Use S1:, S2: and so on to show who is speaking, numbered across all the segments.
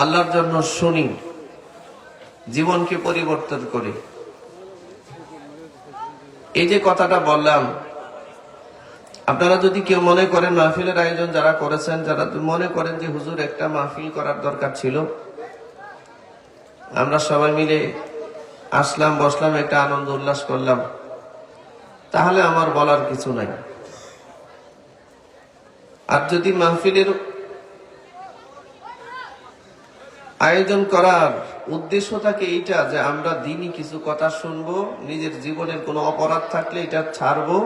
S1: আল্লাহর জন্য শুনি, জীবনকে পরিবর্তন করি। এই যে কথাটা বললাম, আপনারা যদি কেউ মনে করেন মাহফিলের আয়োজন যারা করেছেন, যারা মনে করেন যে হুজুর একটা মাহফিল করার দরকার ছিল, আমরা সবাই মিলে আসলাম, বসলাম, একটা আনন্দ উল্লাস করলাম, তাহলে আমার বলার কিছু নাই। আর যদি মাহফিলের আয়োজন করার উদ্দেশ্য থাকে এইটা যে আমরা দিনই কিছু কথা শুনব, নিজের জীবনের কোনো অপরাধ থাকলে এটা ছাড়বো।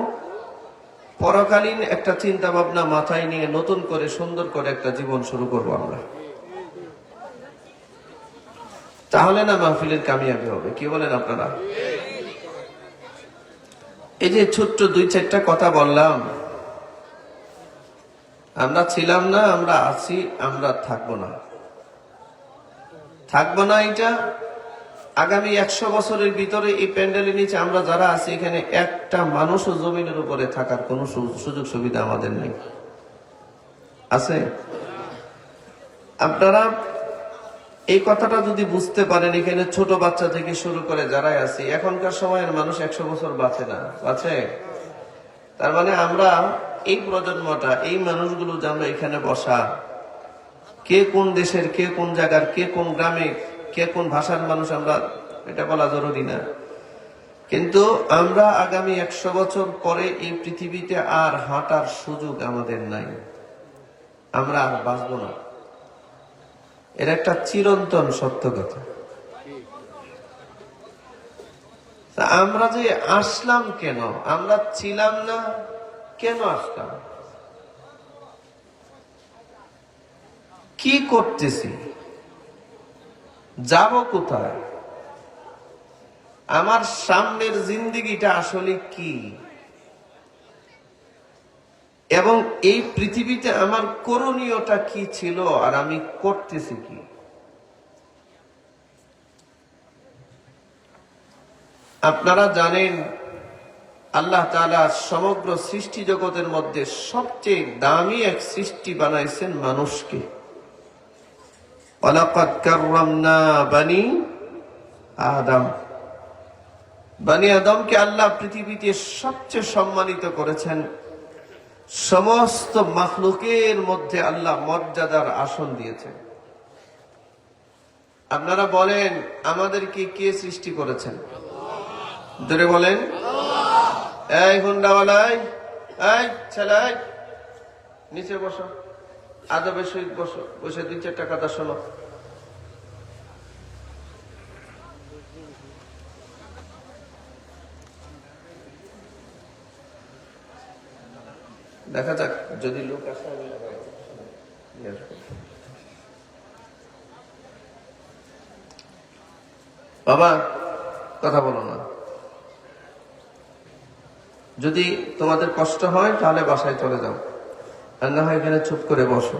S1: পরকালীন একটা চিন্তা ভাবনা মাথায় নিয়ে নতুন করে, সুন্দর করে একটা জীবন শুরু করব আমরা। তাহলে না মাহফিলের কামিয়াবি হবে, কি বলেন আপনারা? এই যে ছোট্ট দুই চারটা কথা বললাম, আমরা ছিলাম না, আমরা আছি, আমরা থাকব না। থাকব না এটা? আগামী একশো বছরের ভিতরে এই প্যান্ডেলের নিচে আমরা যারা আছি, এখানে একটা মানুষও জমিনের উপরে থাকার কোনো সুযোগ সুবিধা আমাদের নেই। আছে? আপনারা এই কথাটা যদি বুঝতে পারেন, এখানে ছোট বাচ্চা থেকে শুরু করে যারাই আছি, এখনকার সময়ের মানুষ একশো বছর বাঁচে না। বাঁচে? তার মানে আমরা এই প্রজন্মটা, এই মানুষগুলো যে আমরা এখানে বসা কে কোন দেশের, কে কোন জায়গার, কে কোন গ্রামে, কে কোন ভাষার মানুষ আমরা, এটা বলা জরুরি না। কিন্তু আমরা আগামী একশো বছর পরে এই পৃথিবীতে আর হাঁটার সুযোগ আমাদের নাই। আমরা আর বাঁচব না। এর একটা চিরন্তন সত্য কথা। আমরা যে আসলাম কেন? আমরা ছিলাম না, কেন আসলাম? কি করতেছি? যাব কোথায়? আমার সামনের জিন্দিগিটা আসলে কি? এবং এই পৃথিবীতে আমার করণীয়টা কি ছিল আর আমি করতেছি কি? আপনারা জানেন, আল্লাহ তাআলা সমগ্র সৃষ্টি জগতের মধ্যে সবচেয়ে দামি এক সৃষ্টি বানাইছেন মানুষকে। ওয়ালাকাদ কাররামনা বানি আদম। বানি আদমকে আল্লাহ পৃথিবীতে সবচেয়ে সম্মানিত করেছেন। সমস্ত মাখলুকের মধ্যে আল্লাহ মর্যাদার আসন দিয়েছেন। আপনারা বলেন, আমাদেরকে কে সৃষ্টি করেছেন? ধরে বলেন, এই হুন্ডাওয়ালাই এই ছেলাই নিচে বসো। আদবের সহিত বসো বসে দুই চারটা কথা শোনো দেখা যাক, যদি লোক আসে। বাবা, কথা বলো না। যদি তোমাদের কষ্ট হয়, তাহলে বাসায় চলে যাও। আর না হয় এখানে চুপ করে বসো।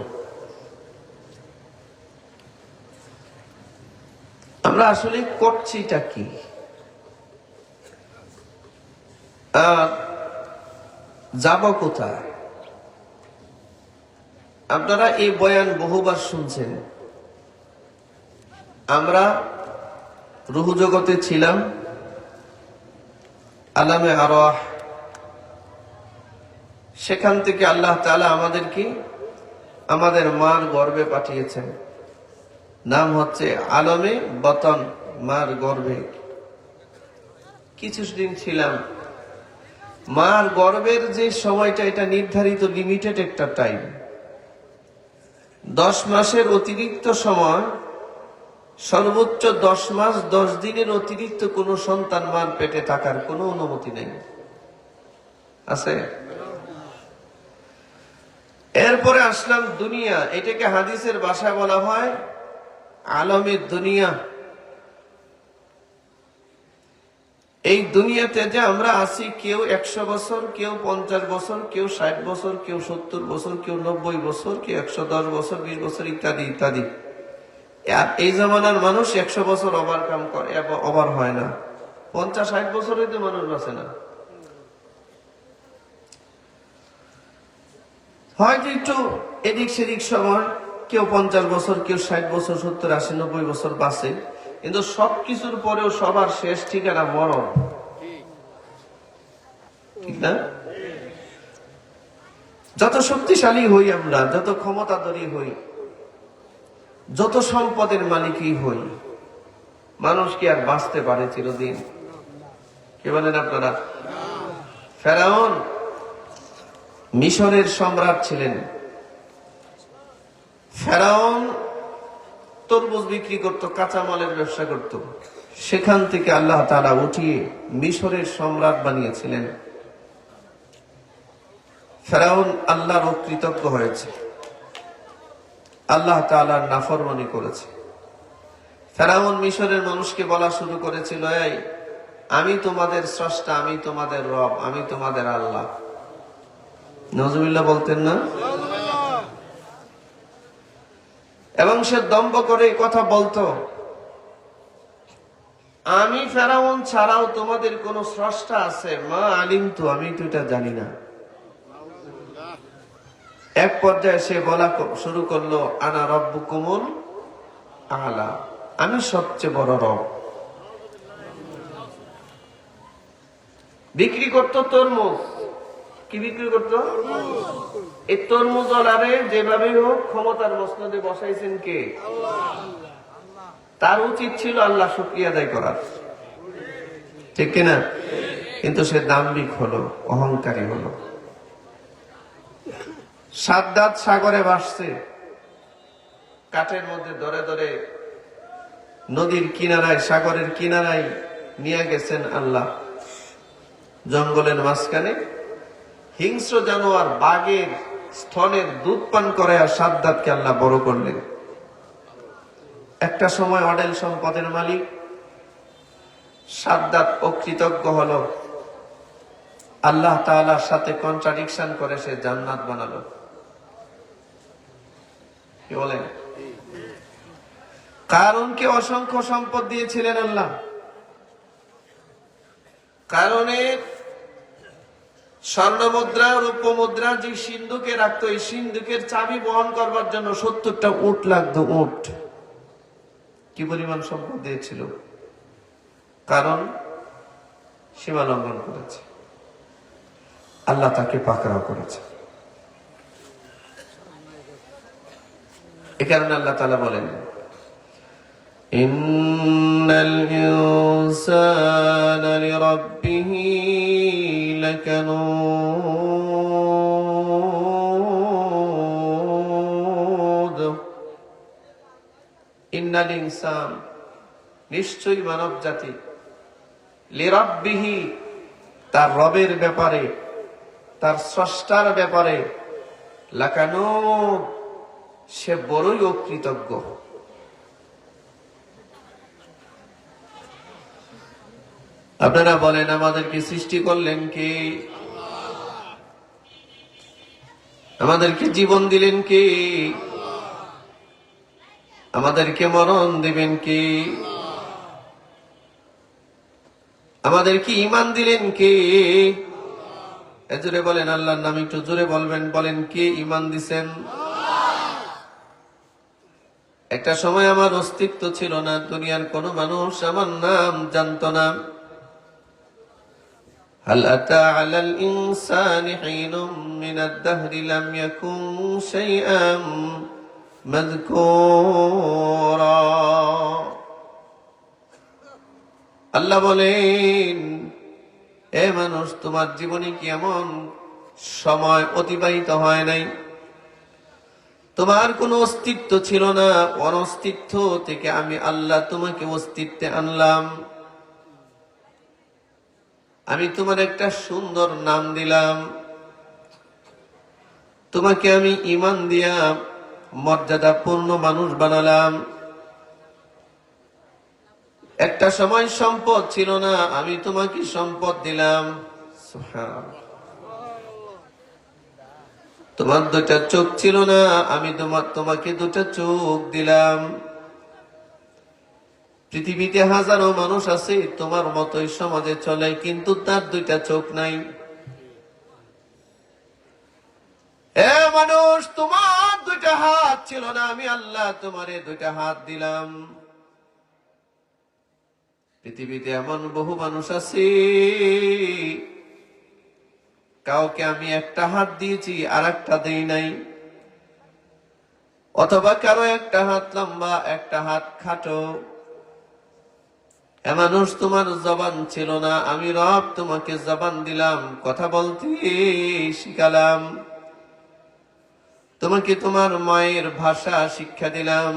S1: আমরা আসলে করছিটা কি? যাব কোথায়? আপনারা এই বয়ান বহুবার শুনছেন। আমরা রুহু জগতে ছিলাম। আলামে আরোহ সেখান থেকে আল্লাহ তাআলা আমাদেরকে আমাদের মার গর্বে পাঠিয়েছেন। নাম হচ্ছে আলমে বতন মার গর্ভে। কিছুদিন ছিলাম। মার গর্ভের যে সময়টা, এটা নির্ধারিত লিমিটেড একটা টাইম দশ মাসের অতিরিক্ত সময়, সর্বোচ্চ দশ মাস, দশ দিনের অতিরিক্ত কোনো সন্তান মার পেটে থাকার কোনো অনুমতি নেই। আছে? এরপরে আসলাম দুনিয়া। এটাকে হাদিসের ভাষায় বলা হয় আলমের দুনিয়া। এই দুনিয়াতে যে আমরা আছি, কেউ একশো বছর, কেউ পঞ্চাশ বছর, কেউ ষাট বছর, কেউ সত্তর বছর, কেউ নব্বই বছর, কেউ একশো দশ বছর, বিশ বছর ইত্যাদি ইত্যাদি। আর এই জমানার মানুষ একশো বছর ওভার কাম করে ওভার হয় না। পঞ্চাশ, ষাট বছর হইতে মানুষ বাঁচে না। হয়তো একটু এদিক সেদিক সময় কেউ পঞ্চাশ বছর, কেউ ষাট বছর, সত্তর, আশি, নব্বই বছর বাঁচে। কিন্তু সবকিছুর পরেও সবার শেষ ঠিকানা মরণ। ঠিক না? যত শক্তিশালী হই আমরা, যত ক্ষমতাধরী হই, যত সম্পদের মালিকই হই, মানুষ কি আর বাঁচতে পারে চিরদিন? কে বলেন আপনারা? ফেরাউন? মিশরের সম্রাট ছিলেন। ফেরাউন তরমুজ বিক্রি করত, কাঁচামালের ব্যবসা করত। সেখান থেকে আল্লাহ তারা উঠিয়ে মিশরের সম্রাট বানিয়েছিলেন। ফেরাউন আল্লাহর কৃতজ্ঞ হয়েছে। আল্লাহ তালার নাফরমানি করেছে। ফেরাউন মিশরের মানুষকে বলা শুরু করেছিল, এই, আমি তোমাদের স্রষ্টা, আমি তোমাদের রব, আমি তোমাদের আল্লাহ। নজরুল্লাহ বলতেন না? এবং সে দম্ভ করে কথা বলতো, আমি ফেরাউন ছাড়াও তোমাদের কোন স্রষ্টা আছে? মা আলিম তো, আমি তো এটা জানি না। এক পর্যায়ে সে বলা শুরু করল, আনা রব্বু কুমুল আলা, আমি সবচেয়ে বড় রব। বিক্রি করতো তোর তরমুজ। কি বিক্রি করতো? এই তরমুজ ওলারে যেভাবে হোক ক্ষমতার মসনদে বসাইছেন কে? তার উচিত ছিল আল্লাহ শুক্রিয়া আদায় করার। ঠিক কিনা? কিন্তু সে দাম্বিক হলো, অহংকারী হলো। সাদ্দাত সাগরে ভাসছে। কাঠের মধ্যে ধরে ধরে নদীর কিনারায়, সাগরের কিনারায় নিয়ে গেছেন আল্লাহ। জঙ্গলের মাঝখানে হিংস্র জানোয়ার বাঘের স্থনের দুধ পান করে আর সাদ্দাতকে আল্লাহ বড় করলেন। একটা সময় অডেল সম্পদের মালিক সাদ্দাত অকৃতজ্ঞ হল। আল্লাহ তাআলার সাথে কন্ট্রাডিকশন করে সে জান্নাত বানালো। কি বলেন? কারণকে অসংখ্য সম্পদ দিয়েছিলেন আল্লাহ? কারণের স্বর্ণ মুদ্রা রূপ মুদ্রা যে সিন্ধুকে রাখতো, এই সিন্ধুকের চাবি বহন করবার জন্য সত্তরটা উট লাগতো, উট। কি পরিমাণ সম্পদ দিয়েছিল? কারণ সীমা লঙ্ঘন করেছে। আল্লাহ তাকে পাকড়াও করেছে। এ কারণে আল্লাহ তালা বলেন, ইন্নাল ইনসানা লিরাব্বিহি لكنود إن الإنسان নিশ্চয়ই মানব জাতি লিরব্বিহি তার রবের ব্যাপারে তার স্রষ্টার ব্যাপারে লাকানো সে বড়ই অকৃতজ্ঞ আপনারা বলেন, আমাদেরকে সৃষ্টি করলেন কে? আমাদেরকে জীবন দিলেন কে? আমাদেরকে মরণ দিবেন কে? আমাদেরকে ইমান দিলেন কে? জোরে বলেন, আল্লাহর নাম একটু জোরে বলবেন, বলেন, কে ইমান দিছেন? একটা সময় আমার অস্তিত্ব ছিল না, দুনিয়ার কোন মানুষ আমার নাম জানতো না। هل أتى على الإنسان حين من الدهر لم يكن شيئا مذكورا আল্লাহ বলেন এ মানুষ তোমার জীবনে কি এমন সময় অতিবাহিত হয় নাই তোমার কোনো অস্তিত্ব ছিল না অনস্তিত্ব থেকে আমি আল্লাহ তোমাকে অস্তিত্বে আনলাম আমি তোমার একটা সুন্দর নাম দিলাম। তোমাকে আমি ইমান দিয়া মর্যাদাপূর্ণ মানুষ বানালাম। একটা সময় সম্পদ ছিল না, আমি তোমাকে সম্পদ দিলাম। তোমার দুটা চোখ ছিল না, আমি তোমার তোমাকে দুটা চোখ দিলাম। পৃথিবীতে হাজারো মানুষ আছে, তোমার মতোই সমাজে চলে, কিন্তু তার দুইটা চোখ নাই। মানুষ, তোমার দুইটা হাত ছিল না, আমি আল্লাহ তোমারে দুইটা হাত দিলাম। পৃথিবীতে এমন বহু মানুষ আছে, কাউকে আমি একটা হাত দিয়েছি আর একটা দেই নাই। অথবা কারও একটা হাত লম্বা, একটা হাত খাটো। মানুষ তোমার জবান ছিল না, আমি রব তোমাকে জবান দিলাম, কথা বলতে শিখালাম। তোমাকে তোমার মায়ের ভাষা শিক্ষা দিলাম।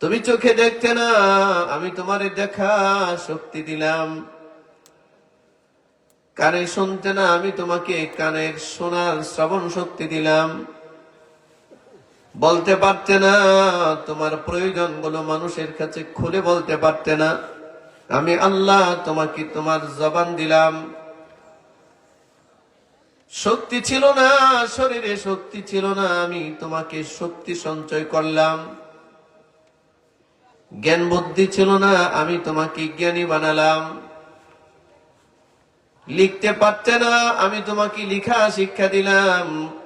S1: তুমি চোখে দেখতে না, আমি তোমার দেখা শক্তি দিলাম। কানে শুনতে না, আমি তোমাকে কানের শোনার শ্রবণ শক্তি দিলাম। বলতে পারতে না। তোমার প্রয়োজনগুলো মানুষের কাছে খুলে বলতে পারতে না। আমি আল্লাহ তোমাকে তোমার জবান দিলাম। শক্তি ছিল না, শরীরে শক্তি ছিল না, আমি তোমাকে শক্তি সঞ্চয় করলাম। জ্ঞান বুদ্ধি ছিল না, আমি তোমাকে জ্ঞানী বানালাম। লিখতে পারতে না, আমি তোমাকে লিখা শিক্ষা দিলাম।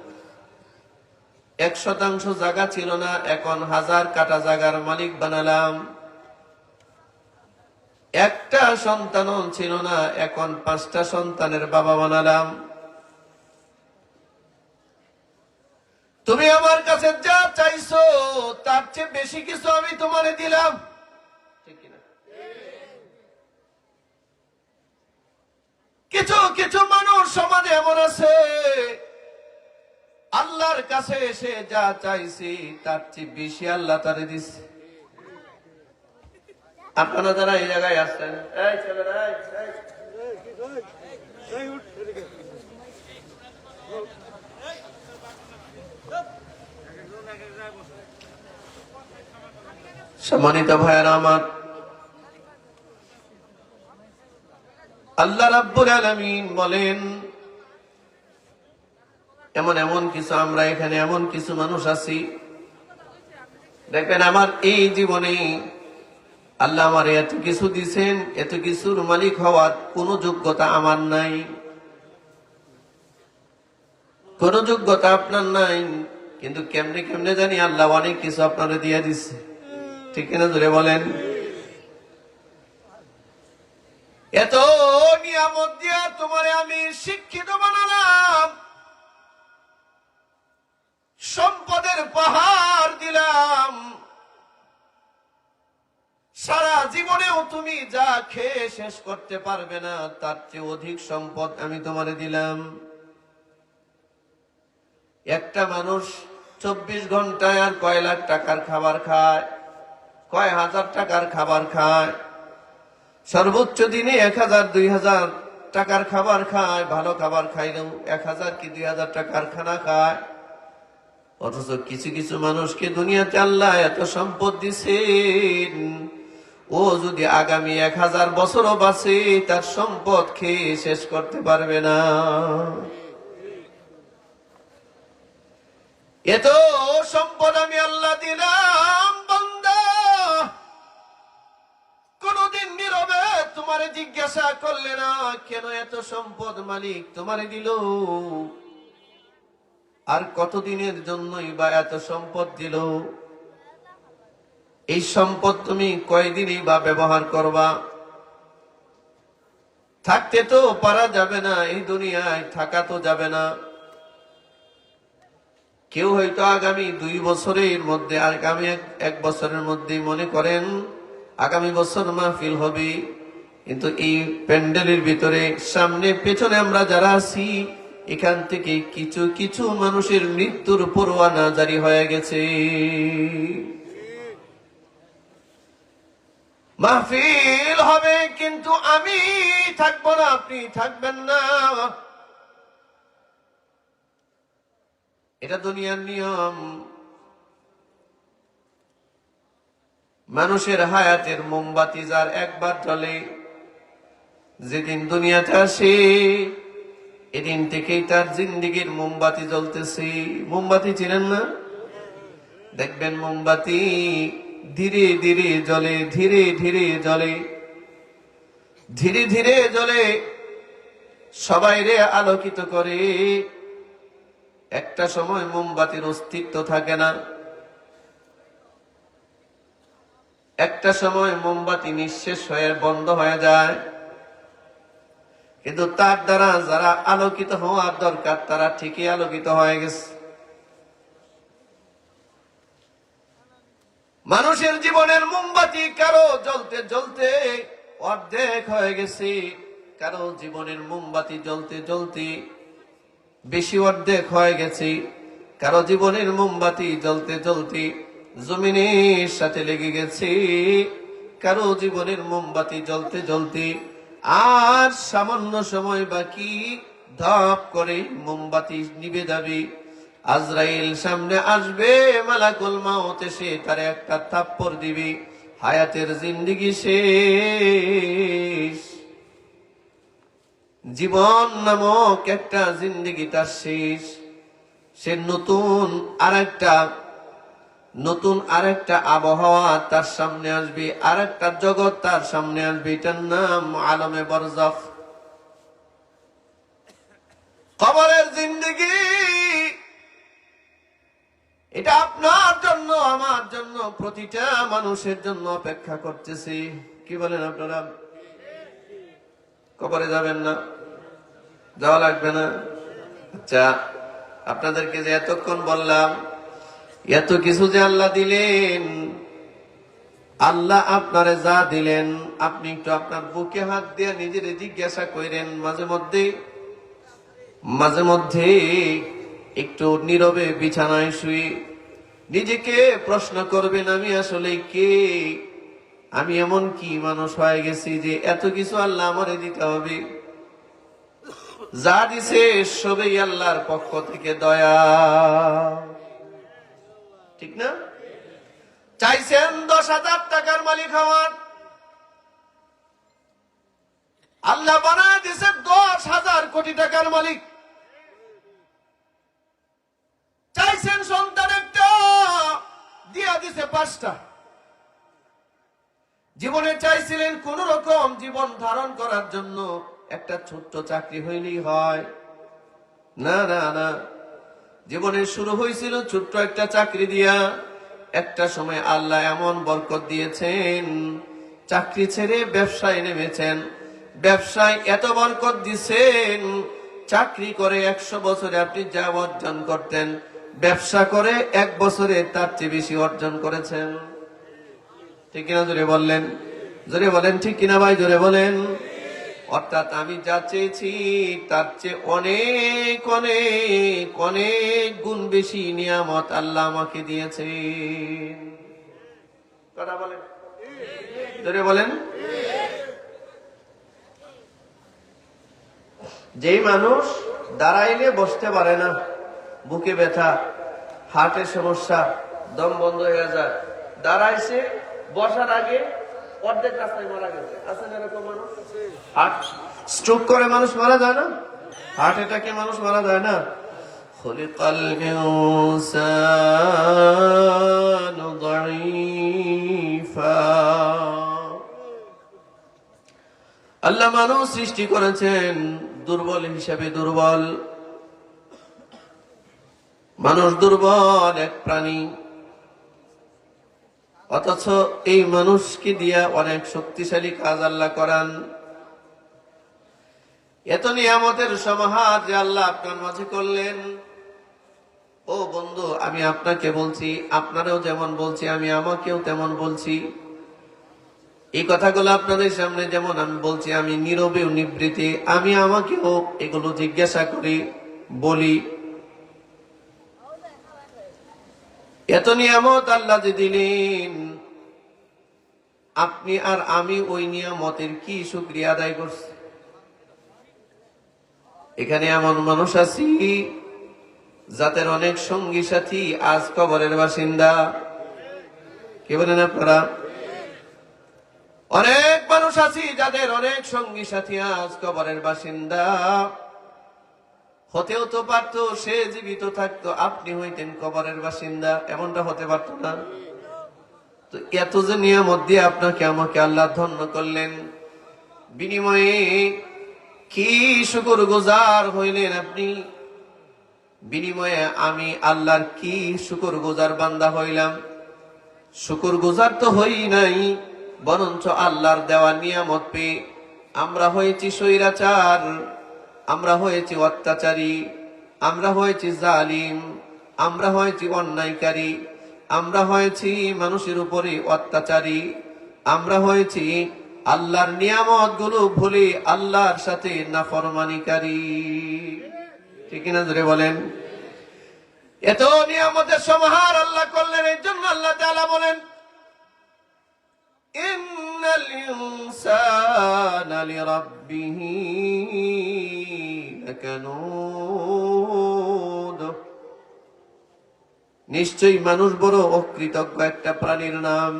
S1: এক শতাংশ জায়গা ছিল না, এখন হাজার কাটা জায়গার মালিক বানালাম। একটা সন্তানও ছিল না, এখন পাঁচটা সন্তানের বাবা বানালাম। তুমি আমার কাছে যা চাইছো, তার চেয়ে বেশি কিছু আমি তোমারে দিলাম। কিছু কিছু মানুষ সমাজে এমন আছে আল্লাহর কাছে এসে যা চাইছি, তার চেয়ে বেশি আল্লাহ তারে দিচ্ছে আপনারা যারা এই জায়গায় আসছেন। সম্মানিত ভাইয়ারা আমার, আল্লাহ রাব্বুল আলামিন বলেন এমন এমন কিছু, আমরা এখানে এমন কিছু মানুষ আছি। দেখবেন আমার এই জীবনে আল্লাহ আমার এত কিছু দিছেন, এত কিছুর মালিক হওয়ার কোনো যোগ্যতা আমার নাই। কোন যোগ্যতা আপনার নাই, কিন্তু কেমনে কেমনে জানি আল্লাহ অনেক কিছু আপনারা দিয়ে দিচ্ছে ঠিক কিনা জুড়ে বলেন? এত নিয়ামত দিয়া তোমারে আমি শিক্ষিত বানালাম। সম্পদের পাহাড় দিলাম। সারা জীবনেও তুমি যা খেয়ে শেষ করতে পারবে না, তার চেয়ে অধিক সম্পদ আমি তোমারে দিলাম। একটা মানুষ চব্বিশ ঘন্টায় আর কয় লাখ টাকার খাবার খায়? কয় হাজার টাকার খাবার খায়? সর্বোচ্চ দিনে এক হাজার, দুই হাজার টাকার খাবার খায়, ভালো খাবার খাইলেও এক হাজার কি দুই হাজার টাকার খানা খায়? অথচ কিছু কিছু মানুষকে দুনিয়াতে আল্লাহ এত সম্পদ দিছেন। ও যদি আগামী এক হাজার বছরও বাঁচে, তার সম্পদ খেয়ে শেষ করতে পারবে না। এত সম্পদ আমি আল্লাহ দিলাম, বান্দা। কোনদিন নীরবে তোমারে জিজ্ঞাসা করলে না, কেন এত সম্পদ মালিক তোমারে দিল? আর কতদিনের জন্যই বা এত সম্পদ দিল? এই সম্পদ তুমি কয়দিনই বা ব্যবহার করবা? থাকতে তো পারা যাবে না, এই দুনিয়ায় থাকা তো যাবে না। কেউ হয়তো আগামী দুই বছরের মধ্যে, আগামী এক- এক বছরের মধ্যে মনে করেন, আগামী বছর মাহফিল হবে। কিন্তু এই প্যান্ডেলের ভিতরে, সামনে, পেছনে আমরা যারা আছি এখান থেকে কিছু কিছু মানুষের মৃত্যুর পরোয়ানা জারি হয়ে গেছে। মাহফিল হবে, কিন্তু আমি থাকব না, আপনি থাকবেন না। এটা দুনিয়ার নিয়ম। মানুষের হায়াতের মোমবাতি যার একবার জ্বলে, যেদিন দুনিয়াতে আসে এদিন থেকেই তার জিন্দিগির মোমবাতি জ্বলতেছে। মোমবাতি ছিলেন না? দেখবেন মোমবাতি ধীরে ধীরে জ্বলে, ধীরে ধীরে জ্বলে। ধীরে ধীরে জ্বলে। সবাই রে আলোকিত করে। একটা সময় মোমবাতির অস্তিত্ব থাকে না। একটা সময় মোমবাতি নিঃশেষ হয়ে বন্ধ হয়ে যায়। কিন্তু তার দ্বারা যারা আলোকিত হওয়ার দরকার, তারা ঠিকই আলোকিত হয়ে গেছে। মানুষের জীবনের মোমবাতি কারও জ্বলতে জ্বলতে অর্ধেক হয়ে গেছে। কারও জীবনের মোমবাতি জ্বলতে জ্বলতে বেশি অর্ধেক হয়ে গেছে। কারও জীবনের মোমবাতি জ্বলতে জ্বলতে জমিনের সাথে লেগে গেছে। কারও জীবনের মোমবাতি জ্বলতে জ্বলতে আর সামান্য সময় বাকি, ধপ করে মোমবাতি নিবে যাবে। আজরাইল সামনে আসবে, মালাকুল মাউত এসে তার একটা থাপ্পড় দিবে। হায়াতের জিন্দিগি শেষ। জীবন নামক একটা জিন্দিগি তার শেষ। সে নতুন আর একটা নতুন আরেকটা আবহাওয়া তার সামনে আসবে, আরেকটা জগৎ তার সামনে আসবে। এটার নাম আলমে বরজফ কবরের জিন্দগি, এটা আপনার জন্য, আমার জন্য, প্রতিটা মানুষের জন্য অপেক্ষা করতেছি। কি বলেন আপনারা? কবরে যাবেন না? যাওয়া লাগবে না? আচ্ছা আপনাদেরকে যে এতক্ষণ বললাম এত কিছু যে আল্লাহ দিলেন। আল্লাহ আপনারে যা দিলেন, আপনি একটু আপনার বুকে হাত দিয়ে নিজের জিজ্ঞাসা করেন মাঝে মধ্যে মাঝে মধ্যে একটু নীরবে বিছানায় শুয়ে, নিজেকে প্রশ্ন করবেন, আমি আসলে কে? আমি এমন কি মানুষ হয়ে গেছি যে এত কিছু আল্লাহ আমারে দিতে হবে? যা দিছে সবই আল্লাহর পক্ষ থেকে দয়া। ঠিক না? চাইছেন দশ হাজার টাকার মালিক হওয়ার। আল্লাহ বানায় দিছে দশ হাজার কোটি টাকার মালিক। চাইছেন সন্তান একটা দিয়া দিছে পাঁচটা। জীবনে চাইছিলেন কোন রকম জীবন ধারণ করার জন্য একটা ছোট্ট চাকরি হইলেই হয়। না না না। জীবনের শুরু হয়েছিল ছোট্ট একটা চাকরি দিয়া। একটা সময় আল্লাহ এমন বরকত দিয়েছেন, চাকরি ছেড়ে ব্যবসায় নেমেছেন। ব্যবসায় এত বরকত দিছেন, চাকরি করে একশো বছরে আপনি যা অর্জন করতেন, ব্যবসা করে এক বছরে তার চেয়ে বেশি অর্জন করেছেন। ঠিক কিনা জোরে বললেন? জোরে বলেন, ঠিক কিনা ভাই, জোরে বলেন। অর্থাৎ আমি যা চেয়েছি, তার চেয়ে অনেক অনেক অনেক গুণ বেশি নিয়ামত আল্লাহ আমাকে দিয়েছে কথা বলেন? জোরে বলেন। যেই মানুষ দাঁড়াইলে বসতে পারে না, বুকে ব্যথা, হার্টের সমস্যা, দম বন্ধ হয়ে যায়, দাঁড়াইছে, বসার আগে অর্ধেক রাস্তায় মারা গেছে আছেন এরকম মানুষ হার্ট স্ট্রোক করে মানুষ মারা যায় না হার্ট অ্যাটাকে মানুষ মারা যায় না خلق الإنسان ضعيفا আল্লাহ মানুষ সৃষ্টি করেছেন দুর্বল হিসাবে দুর্বল মানুষ দুর্বল এক প্রাণী অথচ এই মানুষকে দিয়া অনেক শক্তিশালী কাজ আল্লাহ করান। এত নিয়ামতের সমাহার যে আল্লাহ আপনার মাঝে করলেন। ও বন্ধু, আমি আপনাকে বলছি, আপনারাও যেমন বলছি, আমি আমাকেও তেমন বলছি। এই কথাগুলো আপনাদের সামনে যেমন আমি বলছি, আমি নীরবে নিবৃত্তি আমি আমাকেও এগুলো জিজ্ঞাসা করি, বলি। এত নিয়ামত আল্লাহ যে দিলেন। আপনি আর আমি ওই নিয়ামতের কি সুক্রিয়া আদায় করছি? এখানে এমন মানুষ আছি, যাদের অনেক সঙ্গী সাথী, আজ কবরের বাসিন্দা। কে বলেন আপনারা? অনেক মানুষ আছি, যাদের অনেক সঙ্গী সাথী আজ কবরের বাসিন্দা। হতেও তো পারতো, সে জীবিত থাকতো, আপনি হইতেন কবরের বাসিন্দা। এমনটা হতে পারতো না। তো এত যে নিয়ামত দিয়ে আপনাকে আমাকে আল্লাহ ধন্য করলেন, বিনিময়ে কি শুকর গুজার হইলেন আপনি? বিনিময়ে আমি আল্লাহর কি শুকর গুজার বান্দা হইলাম? শুকুর গুজার তো হই নাই, বরঞ্চ আল্লাহর দেওয়া নিয়ামত পেয়ে আমরা হয়েছি স্বৈরাচার। আমরা হয়েছি অত্যাচারী, আমরা হয়েছি জালিম, আমরা হয়েছি অন্যায়কারী, আমরা হয়েছি মানুষের উপরে অত্যাচারী, আমরা হয়েছি আল্লাহর নিয়ামতগুলো ভুলে আল্লাহর সাথে না নাফরমানিকারী। ঠিক না ধরে বলেন? এত নিয়ামতের সমাহার আল্লাহ করলেন এই জন্য আল্লাহ বলেন ইন্নাল ইনসানা লিরাব্বিহি লাকানুদ নিশ্চয়ই মানুষ বড় অকৃতজ্ঞ একটা প্রাণীর নাম।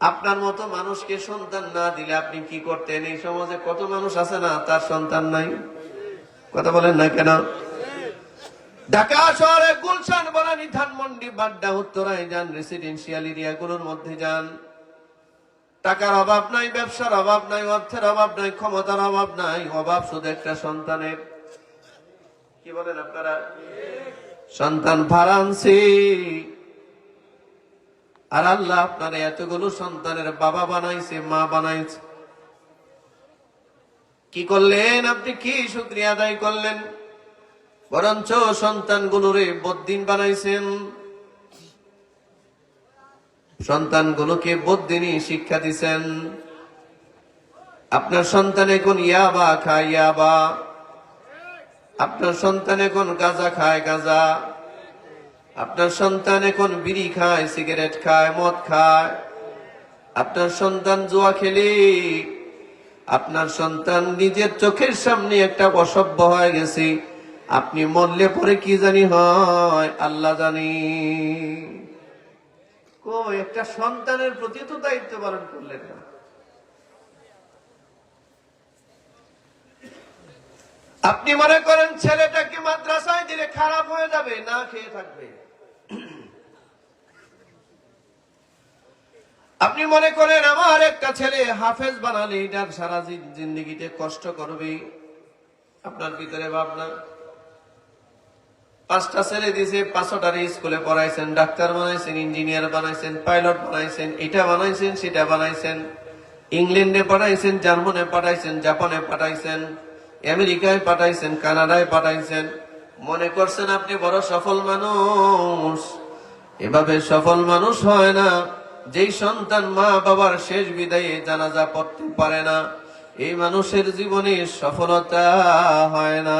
S1: আপনার মতো মানুষকে সন্তান না দিলে আপনি কি করতেন? এই সমাজে কত মানুষ আছে না তার সন্তান নাই? কথা বলেন না কেন? ঢাকা শহরে গুলশান, বনানী, ধানমন্ডি, বাড্ডা উত্তরায় যান রেসিডেন্সিয়াল এরিয়াগুলোর মধ্যে যান। টাকার অভাব নাই, ব্যবসার অভাব নাই, অর্থের অভাব নাই, ক্ষমতার অভাব নাই, অভাব শুধু একটা সন্তানের। কি বলেন আপনারা? সন্তান ফারান্সি। আর আল্লাহ আপনার এতগুলো সন্তানের বাবা বানাইছে, মা বানাইছে। কি করলেন? আপনি কি শুক্রিয়া আদায় করলেন? বরঞ্চ সন্তানগুলোরে বদ্দিন বানাইছেন। সন্তানগুলোকে বদ্দিনই শিক্ষা দিছেন। আপনার সন্তান এখন ইয়াবা খায় ইয়াবা। আপনার সন্তান এখন গাঁজা খায় গাঁজা। আপনার সন্তান এখন বিড়ি খায়, সিগারেট খায়, মদ খায়। আপনার সন্তান জুয়া খেলে, আপনার সন্তান নিজের চোখের সামনে একটা অসভ্য হয়ে গেছে। আপনি মরলে পরে কি জানি হয়, আল্লাহ জানি। কো একটা সন্তানের প্রতি তো দায়িত্ব পালন করলেন না। আপনি মনে করেন ছেলেটা ছেলেটাকে মাদ্রাসায় দিলে খারাপ হয়ে যাবে, না খেয়ে থাকবে। আপনি মনে করেন আমার একটা ছেলে হাফেজ বানালে এটার সারা জিন্দগিতে কষ্ট করবে। আপনার ভিতরে ভাবনা? পাঁচটা ছেলে দিয়েছে, পাঁচটারে স্কুলে পড়াইছেন, ডাক্তার বানাইছেন, ইঞ্জিনিয়ার বানাইছেন, পাইলট বানাইছেন, এটা বানাইছেন, সেটা বানাইছেন, ইংল্যান্ডে পাঠাইছেন, জার্মানে পাঠাইছেন, জাপানে পাঠাইছেন, আমেরিকায় পাঠাইছেন, কানাডায় পাঠাইছেন। মনে করছেন আপনি বড় সফল মানুষ। এভাবে সফল মানুষ হয় না। যেই সন্তান মা বাবার শেষ বিদায়ে জানাজা পড়তে পারে না, এই মানুষের জীবনে সফলতা হয় না।